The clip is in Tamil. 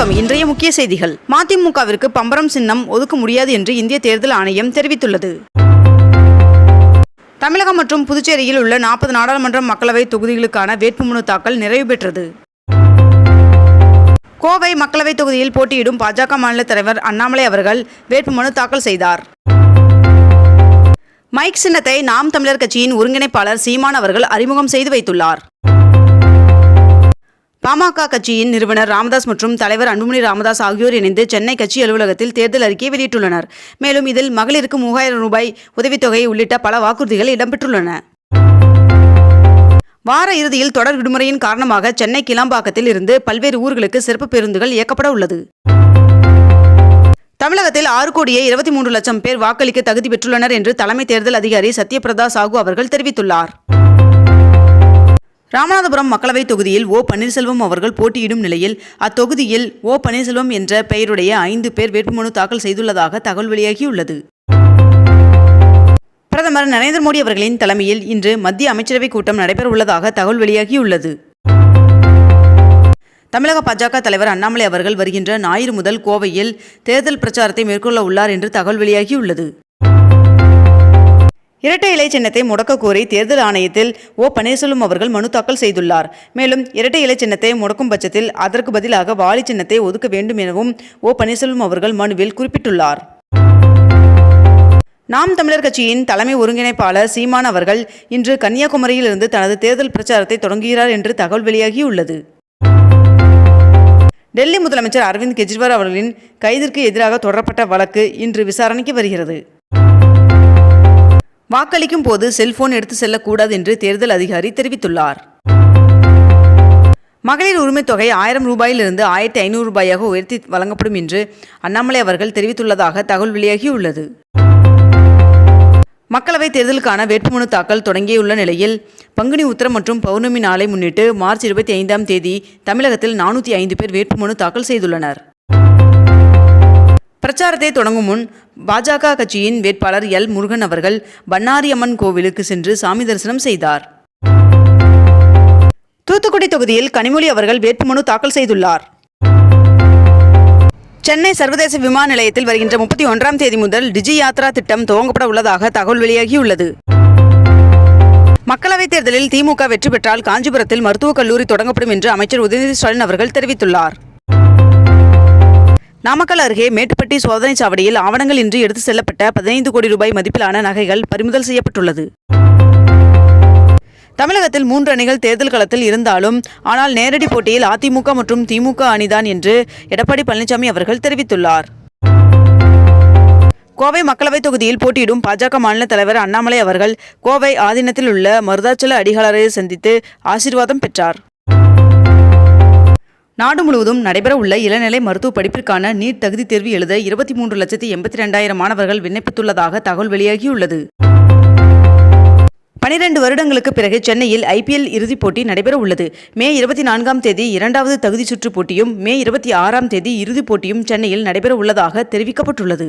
வணக்கம். இன்றைய முக்கிய செய்திகள். மதிமுகவிற்கு பம்பரம் சின்னம் ஒதுக்க முடியாது என்று இந்திய தேர்தல் ஆணையம் தெரிவித்துள்ளது. தமிழகம் மற்றும் புதுச்சேரியில் உள்ள நாற்பது நாடாளுமன்ற மக்களவை தொகுதிகளுக்கான வேட்புமனு தாக்கல் நிறைவு பெற்றது. கோவை மக்களவை தொகுதியில் போட்டியிடும் பாஜக மாநில தலைவர் அண்ணாமலை அவர்கள் வேட்புமனு தாக்கல் செய்தார். மைக் சின்னத்தை நாம் தமிழர் கட்சியின் ஒருங்கிணைப்பாளர் சீமான் அவர்கள் அறிமுகம் செய்து வைத்துள்ளார். பாமக கட்சியின் நிறுவனர் ராமதாஸ் மற்றும் தலைவர் அன்புமணி ராமதாஸ் ஆகியோர் இணைந்து சென்னை கட்சி அலுவலகத்தில் தேர்தல் அறிக்கையை வெளியிட்டுள்ளனர். மேலும் இதில் மகளிருக்கு மூவாயிரம் ரூபாய் உதவித்தொகை உள்ளிட்ட பல வாக்குறுதிகள் இடம்பெற்றுள்ளன. வார இறுதியில் தொடர் விடுமுறையின் காரணமாக சென்னை கிளாம்பாக்கத்தில் இருந்து பல்வேறு ஊர்களுக்கு சிறப்பு பேருந்துகள் இயக்கப்பட உள்ளது. தமிழகத்தில் ஆறு கோடியே இருபத்தி மூன்று லட்சம் பேர் வாக்களிக்க தகுதி பெற்றுள்ளனர் என்று தலைமை தேர்தல் அதிகாரி சத்யபிரதா சாகு அவர்கள் தெரிவித்துள்ளார். ராமநாதபுரம் மக்களவைத் தொகுதியில் ஓ. பன்னீர்செல்வம் அவர்கள் போட்டியிடும் நிலையில் அத்தொகுதியில் ஓ. பன்னீர்செல்வம் என்ற பெயருடைய ஐந்து பேர் வேட்புமனு தாக்கல் செய்துள்ளதாக தகவல் வெளியாகியுள்ளது. பிரதமர் நரேந்திர மோடி அவர்களின் தலைமையில் இன்று மத்திய அமைச்சரவைக் கூட்டம் நடைபெறவுள்ளதாக தகவல் வெளியாகியுள்ளது. தமிழக பாஜக தலைவர் அண்ணாமலை அவர்கள் வருகின்ற ஞாயிறு முதல் கோவையில் தேர்தல் பிரச்சாரத்தை மேற்கொள்ள உள்ளார் என்று தகவல் வெளியாகியுள்ளது. இரட்டை இலை சின்னத்தை முடக்க கோரி தேர்தல் ஆணையத்தில் ஓ பன்னீர்செல்வம் அவர்கள் மனு தாக்கல் செய்துள்ளார். மேலும் இரட்டை இலை சின்னத்தை முடக்கும் பட்சத்தில் அதற்கு பதிலாக வாலி சின்னத்தை ஒதுக்க வேண்டும் எனவும் ஓ பன்னீர்செல்வம் அவர்கள் மனுவில் குறிப்பிட்டுள்ளார். நாம் தமிழர் கட்சியின் தலைமை ஒருங்கிணைப்பாளர் சீமான் அவர்கள் இன்று கன்னியாகுமரியில் இருந்து தனது தேர்தல் பிரச்சாரத்தை தொடங்குகிறார் என்று தகவல் வெளியாகியுள்ளது. டெல்லி முதலமைச்சர் அரவிந்த் கெஜ்ரிவால் அவர்களின் கைதிற்கு எதிராக தொடரப்பட்ட வழக்கு இன்று விசாரணைக்கு வருகிறது. வாக்களிக்கும் போது செல்போன் எடுத்து செல்லக்கூடாது என்று தேர்தல் அதிகாரி தெரிவித்துள்ளார். மகளிர் உரிமைத் தொகை ஆயிரம் ரூபாயிலிருந்து ஆயிரத்தி ஐநூறு ரூபாயாக உயர்த்தி வழங்கப்படும் என்று அண்ணாமலை அவர்கள் தெரிவித்துள்ளதாக தகவல் வெளியாகியுள்ளது. மக்களவைத் தேர்தலுக்கான வேட்புமனு தாக்கல் தொடங்கியுள்ள நிலையில் பங்குனி உத்திரம் மற்றும் பௌர்ணமி நாளை முன்னிட்டு மார்ச் இருபத்தி ஐந்தாம் தேதி தமிழகத்தில் நானூற்றி ஐந்து பேர் வேட்புமனு தாக்கல் செய்துள்ளனர். பிரச்சாரத்தை தொடங்கும் முன் பாஜக கட்சியின் வேட்பாளர் எல் முருகன் அவர்கள் பண்ணாரியம்மன் கோவிலுக்கு சென்று சாமி தரிசனம் செய்தார். தூத்துக்குடி தொகுதியில் கனிமொழி அவர்கள் வேட்புமனு தாக்கல் செய்துள்ளார். சென்னை சர்வதேச விமான நிலையத்தில் வருகின்ற முப்பத்தி ஒன்றாம் தேதி முதல் டிஜி யாத்ரா திட்டம் துவங்கப்பட உள்ளதாக தகவல் வெளியாகியுள்ளது. மக்களவைத் தேர்தலில் திமுக வெற்றி பெற்றால் காஞ்சிபுரத்தில் மருத்துவக் கல்லூரி தொடங்கப்படும் என்று அமைச்சர் உதயநிதி ஸ்டாலின் அவர்கள் தெரிவித்துள்ளார். நாமக்கல் அருகே மேட்டுப்பட்டி சோதனை சாவடியில் ஆவணங்கள் இன்றி எடுத்து செல்லப்பட்ட பதினைந்து கோடி ரூபாய் மதிப்பிலான நகைகள் பறிமுதல் செய்யப்பட்டுள்ளது. தமிழகத்தில் மூன்று அணிகள் தேர்தல் களத்தில் இருந்தாலும் ஆனால் நேரடி போட்டியில் அதிமுக மற்றும் திமுக அணிதான் என்று எடப்பாடி பழனிசாமி அவர்கள் தெரிவித்துள்ளார். கோவை மக்களவைத் தொகுதியில் போட்டியிடும் பாஜக மாநில தலைவர் அண்ணாமலை அவர்கள் கோவை ஆதீனத்தில் உள்ள மருதாச்சல அடிகளரை சந்தித்து ஆசீர்வாதம் பெற்றார். நாடு முழுவதும் நடைபெறவுள்ள இளநிலை மருத்துவ படிப்பிற்கான நீட் தகுதி தேர்வு எழுத இருபத்தி மூன்று லட்சத்தி எண்பத்தி ரெண்டாயிரம் மாணவர்கள் விண்ணப்பித்துள்ளதாக தகவல் வெளியாகியுள்ளது. பனிரெண்டு வருடங்களுக்கு பிறகு சென்னையில் ஐபிஎல் இறுதிப் போட்டி நடைபெற உள்ளது மே இருபத்தி நான்காம் தேதி இரண்டாவது தகுதி சுற்று போட்டியும் மே இருபத்தி ஆறாம் தேதி இறுதிப் போட்டியும் சென்னையில் நடைபெற உள்ளதாக தெரிவிக்கப்பட்டுள்ளது.